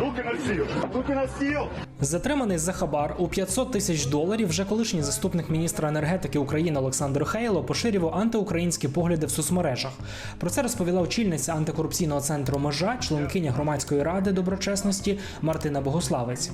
Руки на стіл! Руки на стіл! Затриманий за хабар у 500 тисяч доларів вже колишній заступник міністра енергетики України Олександр Хейло поширював антиукраїнські погляди в соцмережах. Про це розповіла очільниця антикорупційного центру Межа, членкиня громадської ради доброчесності Мартина Богославець.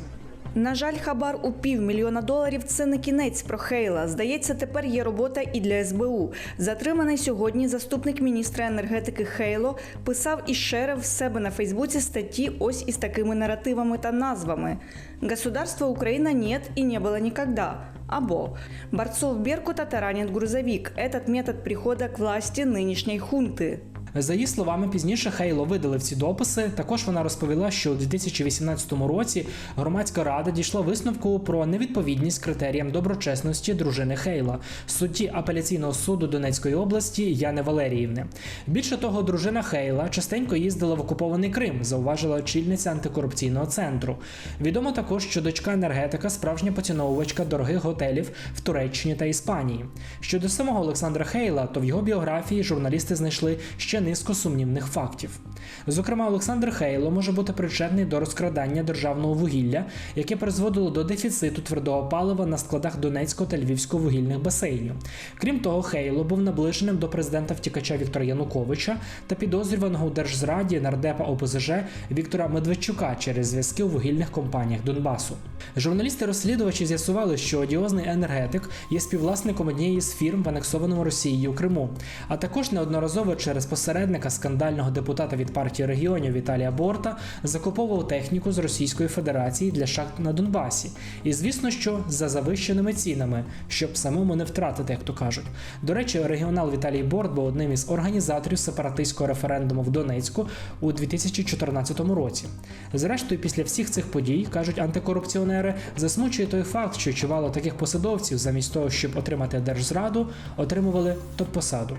На жаль, хабар у півмільйона доларів це не кінець про Хейла. Здається, тепер є робота і для СБУ. Затриманий сьогодні заступник міністра енергетики Хейло писав і шерив в себе на Фейсбуці статті ось із такими наративами та назвами: Государства Україна нет і не було нікогда. Або борцов Беркута таранит грузовик. Этот метод прихода к власти нынешней хунти. За її словами, пізніше Хейло видалив ці дописи. Також вона розповіла, що у 2018 році громадська рада дійшла висновку про невідповідність критеріям доброчесності дружини Хейла, судді апеляційного суду Донецької області Яни Валеріївни. Більше того, дружина Хейла частенько їздила в окупований Крим, зауважила очільниця антикорупційного центру. Відомо також, що дочка енергетика справжня поціновувачка дорогих готелів в Туреччині та Іспанії. Щодо самого Олександра Хейла, то в його біографії журналісти знайшли ще низку сумнівних фактів. Зокрема, Олександр Хейло може бути причетний до розкрадання державного вугілля, яке призводило до дефіциту твердого палива на складах Донецького та Львівського вугільних басейнів. Крім того, Хейло був наближеним до президента втікача Віктора Януковича та підозрюваного у держзраді нардепа ОПЗЖ Віктора Медведчука через зв'язки у вугільних компаніях Донбасу. Журналісти-розслідувачі з'ясували, що одіозний енергетик є співвласником однієї з фірм в анексованому Росією Криму, а також неодноразово через посередника скандального депутата від партії регіонів Віталія Борта закуповував техніку з Російської Федерації для шахт на Донбасі. І звісно, що за завищеними цінами, щоб самому не втратити, як то кажуть. До речі, регіонал Віталій Борт був одним із організаторів сепаратистського референдуму в Донецьку у 2014 році. Зрештою, після всіх цих подій кажуть антикорупціонери, засмучує той факт, що чимало таких посадовців, замість того, щоб отримати держзраду, отримували топ-посаду.